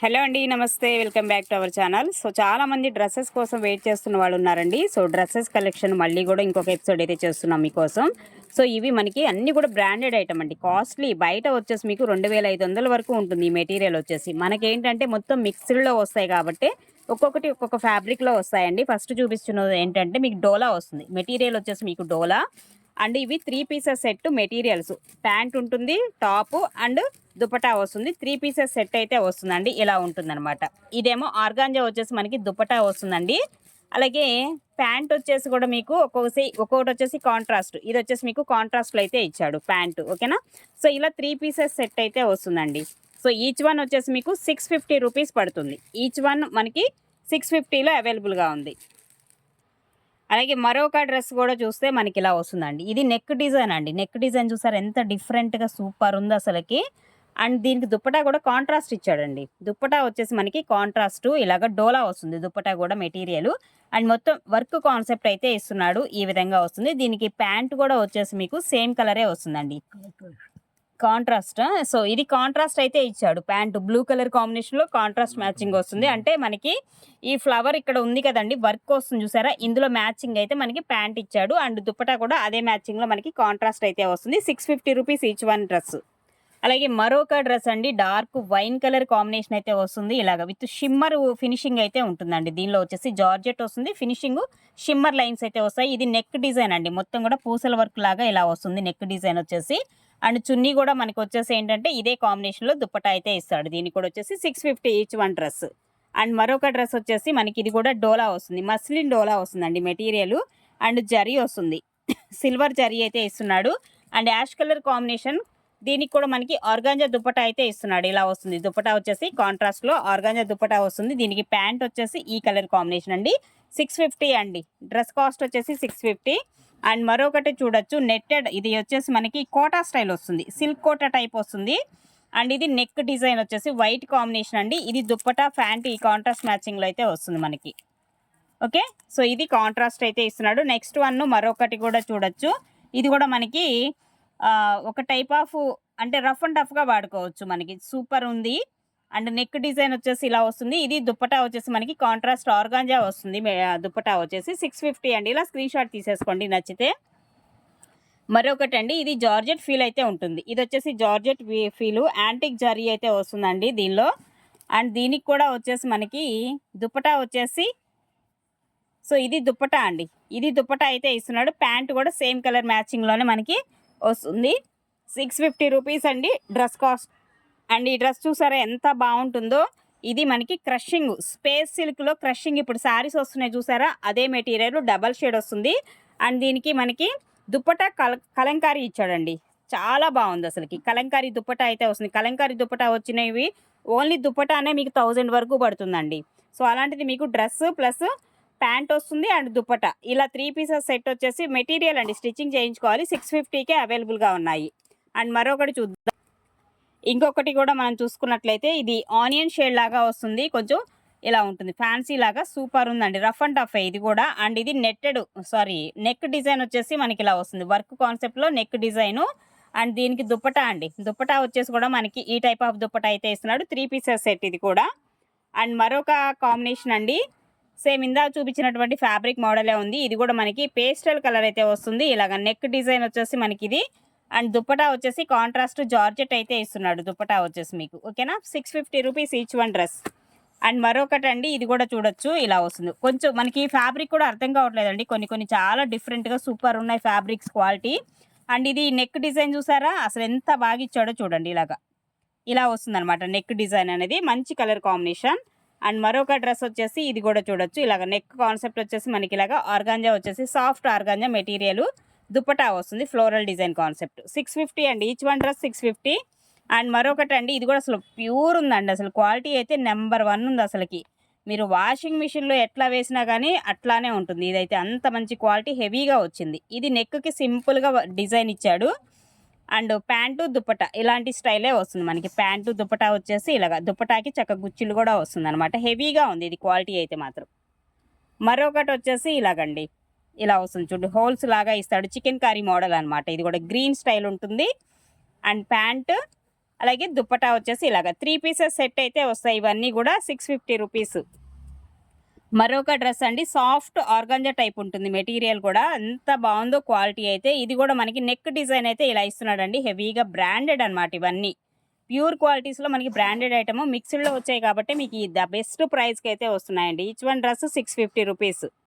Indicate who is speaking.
Speaker 1: Hello అండి నమస్తే. Welcome back to our channel. So చాలా మంది డ్రెస్సెస్ కోసం వెయిట్ చేస్తున్న వాళ్ళు ఉన్నారండి. సో డ్రెస్సెస్ కలెక్షన్ మళ్ళీ కూడా ఇంకొక ఎపిసోడ్ అయితే చేస్తున్నాం మీకోసం. సో ఇవి మనకి అన్ని కూడా బ్రాండెడ్ ఐటమ్ అండి. కాస్ట్లీ బయట వచ్చేసి మీకు రెండు వేల ఐదు వందల వరకు ఉంటుంది ఈ మెటీరియల్ వచ్చేసి. మనకేంటంటే మొత్తం మిక్స్డ్లో వస్తాయి కాబట్టి ఒక్కొక్కటి ఒక్కొక్క ఫ్యాబ్రిక్లో వస్తాయండి. ఫస్ట్ చూపిస్తున్నది ఏంటంటే మీకు డోలా వస్తుంది. మెటీరియల్ వచ్చేసి మీకు డోలా. అండ్ ఇవి three pieces set materials. Pant ఉంటుంది టాప్ అండ్ దుపటా వస్తుంది. త్రీ పీసెస్ సెట్ అయితే వస్తుందండి ఇలా ఉంటుందన్నమాట. ఇదేమో ఆర్గాంజా వచ్చేసి మనకి దుపటా వస్తుందండి. అలాగే ప్యాంట్ వచ్చేసి కూడా మీకు ఒక్కొక్కసి ఒక్కొక్కటి వచ్చేసి కాంట్రాస్ట్. ఇది వచ్చేసి మీకు కాంట్రాస్ట్లో అయితే ఇచ్చాడు ప్యాంటు ఓకేనా? సో ఇలా త్రీ పీసెస్ సెట్ అయితే వస్తుందండి. సో ఈచ్ వన్ వచ్చేసి మీకు సిక్స్ ఫిఫ్టీ రూపీస్ పడుతుంది. ఈచ్ వన్ మనకి సిక్స్ ఫిఫ్టీలో అవైలబుల్గా ఉంది. అలాగే మరొక డ్రెస్ కూడా చూస్తే మనకి ఇలా వస్తుందండి. ఇది నెక్ డిజైన్ అండి. నెక్ డిజైన్ చూసారు? ఎంత డిఫరెంట్గా సూపర్ ఉంది అసలుకి. అండ్ దీనికి దుప్పటా కూడా కాంట్రాస్ట్ ఇచ్చాడండి. దుప్పటా వచ్చేసి మనకి కాంట్రాస్ట్ ఇలాగ డోలా వస్తుంది. దుప్పటా కూడా మెటీరియల్. అండ్ మొత్తం వర్క్ కాన్సెప్ట్ అయితే ఇస్తున్నాడు. ఈ విధంగా వస్తుంది. దీనికి ప్యాంట్ కూడా వచ్చేసి మీకు సేమ్ కలరే వస్తుందండి. కాంట్రాస్ట్? సో ఇది కాంట్రాస్ట్ అయితే ఇచ్చాడు. ప్యాంట్ బ్లూ కలర్ కాంబినేషన్లో కాంట్రాస్ట్ మ్యాచింగ్ వస్తుంది. అంటే మనకి ఈ ఫ్లవర్ ఇక్కడ ఉంది కదండి వర్క్ వస్తుంది చూసారా? ఇందులో మ్యాచింగ్ అయితే మనకి ప్యాంట్ ఇచ్చాడు. అండ్ దుప్పటా కూడా అదే మ్యాచింగ్లో మనకి కాంట్రాస్ట్ అయితే వస్తుంది. Six fifty rupees each one dress అలాగే మరొక డ్రెస్ అండి డార్క్ వైన్ కలర్ కాంబినేషన్ అయితే వస్తుంది. ఇలాగ విత్ షిమ్మర్ ఫినిషింగ్ అయితే ఉంటుందండి. దీనిలో వచ్చేసి జార్జెట్ వస్తుంది. ఫినిషింగ్ షిమ్మర్ లైన్స్ అయితే వస్తాయి. ఇది నెక్ డిజైన్ అండి. మొత్తం కూడా పూసల వర్క్ లాగా ఇలా వస్తుంది. నెక్ డిజైన్ వచ్చేసి అండ్ చున్నీ కూడా మనకి వచ్చేసి ఏంటంటే ఇదే కాంబినేషన్లో దుప్పటా అయితే ఇస్తాడు. దీనికి కూడా వచ్చేసి six fifty each one dress and మరొక డ్రెస్ వచ్చేసి మనకి ఇది కూడా డోలా వస్తుంది. మస్లిన్ డోలా వస్తుందండి మెటీరియల్. అండ్ జరీ వస్తుంది. సిల్వర్ జరీ అయితే ఇస్తున్నాడు. అండ్ యాష్ కలర్ కాంబినేషన్ దీనికి కూడా మనకి ఆర్గాంజా దుప్పటా అయితే ఇస్తున్నాడు. ఇలా వస్తుంది. దుప్పటా వచ్చేసి కాంట్రాస్ట్లో ఆర్గాంజా దుప్పటా వస్తుంది. దీనికి ప్యాంట్ వచ్చేసి ఈ కలర్ కాంబినేషన్ అండి. సిక్స్ ఫిఫ్టీ అండి. డ్రెస్ కాస్ట్ వచ్చేసి సిక్స్ ఫిఫ్టీ అండ్ మరొకటి చూడొచ్చు నెట్టెడ్ ఇది వచ్చేసి మనకి కోటా స్టైల్ వస్తుంది. సిల్క్ కోటా టైప్ వస్తుంది. అండ్ ఇది నెక్ డిజైన్ వచ్చేసి వైట్ కాంబినేషన్ అండి. ఇది దుప్పటా ఫ్యాంటీ ఈ కాంట్రాస్ట్ మ్యాచింగ్లో అయితే వస్తుంది మనకి. ఓకే? సో ఇది కాంట్రాస్ట్ అయితే ఇస్తున్నాడు. నెక్స్ట్ వన్ మరొకటి కూడా చూడొచ్చు. ఇది కూడా మనకి ఒక టైప్ ఆఫ్ అంటే రఫ్ అండ్ టఫ్గా వాడుకోవచ్చు మనకి. సూపర్ ఉంది. అండ్ నెక్ డిజైన్ వచ్చేసి ఇలా వస్తుంది. ఇది దుప్పటా వచ్చేసి మనకి కాంట్రాస్ట్ ఆర్గాంజా వస్తుంది. దుప్పటా వచ్చేసి సిక్స్ ఫిఫ్టీ అండి. ఇలా స్క్రీన్ షాట్ తీసేసుకోండి నచ్చితే. మరొకటి అండి ఇది జార్జెట్ ఫీల్ అయితే ఉంటుంది. ఇది వచ్చేసి జార్జెట్ ఫీలు యాంటిక్ జరీ అయితే వస్తుందండి దీనిలో. అండ్ దీనికి కూడా వచ్చేసి మనకి దుప్పటా వచ్చేసి సో ఇది దుప్పటా అండి. ఇది దుప్పటా అయితే ఇస్తున్నాడు. ప్యాంట్ కూడా సేమ్ కలర్ మ్యాచింగ్లోనే మనకి వస్తుంది. సిక్స్ ఫిఫ్టీ రూపీస్ అండి. డ్రెస్ కాస్ట్ అండ్ ఈ డ్రెస్ చూసారా ఎంత బాగుంటుందో? ఇది మనకి క్రషింగ్. స్పేస్ సిల్క్లో క్రషింగ్. ఇప్పుడు శారీస్ వస్తున్నాయి చూసారా? అదే మెటీరియల్ డబల్ షేడ్ వస్తుంది. అండ్ దీనికి మనకి దుప్పటా కల కలంకారీ ఇచ్చాడండి. చాలా బాగుంది అసలుకి. కలంకారీ దుప్పట అయితే వస్తుంది. కలంకారీ దుప్పట వచ్చినవి ఓన్లీ దుప్పటానే మీకు థౌజండ్ వరకు పడుతుందండి. సో అలాంటిది మీకు డ్రెస్ ప్లస్ ప్యాంట్ వస్తుంది అండ్ దుప్పట. ఇలా త్రీ పీసెస్ సెట్ వచ్చేసి మెటీరియల్ అండి. స్టిచ్చింగ్ చేయించుకోవాలి. సిక్స్ ఫిఫ్టీకే అవైలబుల్గా ఉన్నాయి. అండ్ మరొకటి చూద్దాం. ఇంకొకటి కూడా మనం చూసుకున్నట్లయితే ఇది ఆనియన్ షేడ్ లాగా వస్తుంది. కొంచెం ఇలా ఉంటుంది. ఫ్యాన్సీ లాగా సూపర్ ఉందండి. రఫ్ అండ్ టఫ్ ఇది కూడా. అండ్ ఇది నెట్టెడ్ సారీ నెక్ డిజైన్ వచ్చేసి మనకి ఇలా వస్తుంది. వర్క్ కాన్సెప్ట్లో నెక్ డిజైను. అండ్ దీనికి దుప్పటా అండి. దుప్పటా వచ్చేసి కూడా మనకి ఈ టైప్ ఆఫ్ దుప్పటా అయితే ఇస్తున్నాడు. త్రీ పీసెస్ సెట్ ఇది కూడా. అండ్ మరొక కాంబినేషన్ అండి. సేమ్ ఇందా చూపించినటువంటి ఫ్యాబ్రిక్ మోడలే ఉంది. ఇది కూడా మనకి పేస్టల్ కలర్ అయితే వస్తుంది. ఇలాగ నెక్ డిజైన్ వచ్చేసి మనకి ఇది. అండ్ దుప్పటా వచ్చేసి కాంట్రాస్ట్ జార్జెట్ అయితే ఇస్తున్నాడు దుప్పటా వచ్చేసి మీకు ఓకేనా? Six fifty rupees each one dress and మరొకటి అండి ఇది కూడా చూడొచ్చు ఇలా వస్తుంది. కొంచెం మనకి ఫ్యాబ్రిక్ కూడా అర్థం కావట్లేదండి. కొన్ని కొన్ని చాలా డిఫరెంట్గా సూపర్ ఉన్నాయి ఫ్యాబ్రిక్స్ క్వాలిటీ అండ్ ఇది నెక్ డిజైన్ చూసారా? అసలు ఎంత బాగా ఇచ్చాడో చూడండి ఇలాగా. ఇలా వస్తుంది నెక్ డిజైన్ అనేది మంచి కలర్ కాంబినేషన్ అండ్ మరొక డ్రెస్ వచ్చేసి ఇది కూడా చూడొచ్చు. ఇలాగ నెక్ కాన్సెప్ట్ వచ్చేసి మనకి ఇలాగా ఆర్గాంజా వచ్చేసి సాఫ్ట్ ఆర్గాంజా మెటీరియల్. దుపటా వస్తుంది floral design concept. Six fifty అండి each one dress six fifty and మరొకటి అండి ఇది కూడా అసలు ప్యూర్ ఉందండి అసలు క్వాలిటీ అయితే నెంబర్ వన్ ఉంది అసలుకి. మీరు వాషింగ్ మిషన్లో ఎట్లా వేసినా కానీ అట్లానే ఉంటుంది. ఇదైతే అంత మంచి క్వాలిటీ హెవీగా వచ్చింది. ఇది నెక్కి సింపుల్గా డిజైన్ ఇచ్చాడు. అండ్ ప్యాంటు దుప్పట ఇలాంటి స్టైలే వస్తుంది మనకి. ప్యాంటు దుప్పట వచ్చేసి ఇలాగ దుప్పటాకి చక్క గుచ్చులు కూడా వస్తుంది అనమాట హెవీగా ఉంది ఇది క్వాలిటీ అయితే మాత్రం. మరొకటి వచ్చేసి ఇలాగండి. ఇలా వస్తుంది చూడు హోల్స్ లాగా ఇస్తాడు. చికెన్ కర్రీ మోడల్ అనమాట ఇది కూడా గ్రీన్ స్టైల్ ఉంటుంది. అండ్ ప్యాంట్ అలాగే దుప్పటా వచ్చేసి ఇలాగ త్రీ పీసెస్ సెట్ అయితే వస్తాయి. ఇవన్నీ కూడా సిక్స్ ఫిఫ్టీ రూపీస్. మరొక డ్రెస్ అండి సాఫ్ట్ ఆర్గాంజా టైప్ ఉంటుంది. మెటీరియల్ కూడా ఎంత బాగుందో క్వాలిటీ అయితే. ఇది కూడా మనకి నెక్ డిజైన్ అయితే ఇలా ఇస్తున్నాడండి. హెవీగా బ్రాండెడ్ అనమాట ఇవన్నీ. ప్యూర్ క్వాలిటీస్లో మనకి బ్రాండెడ్ ఐటమ్ మిక్స్డ్లో వచ్చాయి కాబట్టి మీకు ద బెస్ట్ ప్రైస్కి అయితే వస్తున్నాయండి. Each one dress six fifty rupees.